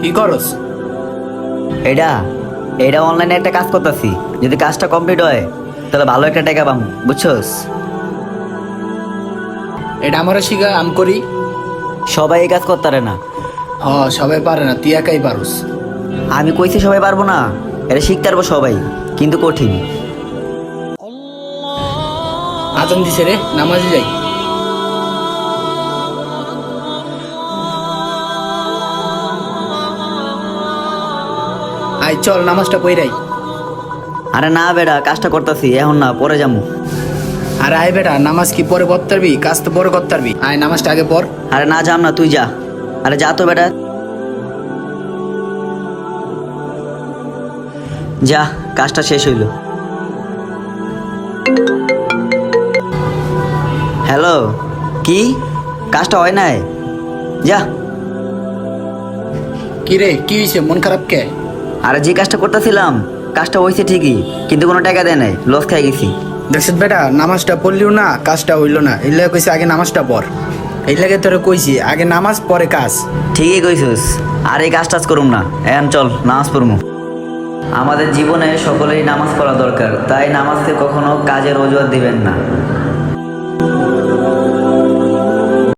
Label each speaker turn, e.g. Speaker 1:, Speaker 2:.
Speaker 1: কি করস?
Speaker 2: এটা এটা অনলাইনে একটা কাজ করতেছি। যদি কাজটা কমপ্লিট হয় তাহলে ভালো একটা টাকা পাবো বুঝছস?
Speaker 1: এটা আমারও শিখা আম করি।
Speaker 2: সবাই এই কাজ করতে পারে না।
Speaker 1: হ সবাই পারে না তুই একাই পারুস।
Speaker 2: আমি কইছি সবাই পারব না এটা শিখতে পারব সবাই কিন্তু কঠিন।
Speaker 1: আজান দিছে রে নামাজি যাই। আই চল নামাজটা পইরাই
Speaker 2: আরে না বেটা কাজটা করতেছি এখন না পরে যাব
Speaker 1: আরে আয় বেটা নামাজ কি পরে করতে পারবি কাজ তো পরে করতে পারবি আয় নামাজটা আগে পর
Speaker 2: আরে না যাম না তুই যা। আরে যা তো বেটা। যা কাজটা শেষ হইল। হ্যালো কি? কাজটা হয় নাই? যা।
Speaker 1: কি রে কি হয়েছে মন খারাপ কে?
Speaker 2: আরে যে কাজটা করতেছিলাম কাজটা হয়েছে ঠিকই কিন্তু কোনো টাকা দেয় নাই লস খাই গেছি।
Speaker 1: দেখছিস বেটা নামাজটা পড়লিও না কাজটা হইল না। এই লাগে কইছি আগে নামাজটা পড়। এই লাগে তোরে কইছি আগে নামাজ পরে কাজ।
Speaker 2: ঠিকই কইছিস আর এই কাজ টাজ করুম না। এখন চল নামাজ পড়মু। আমাদের জীবনে সকলেই নামাজ পড়া দরকার তাই নামাজকে কখনো কাজের অজুহাত দিবেন না।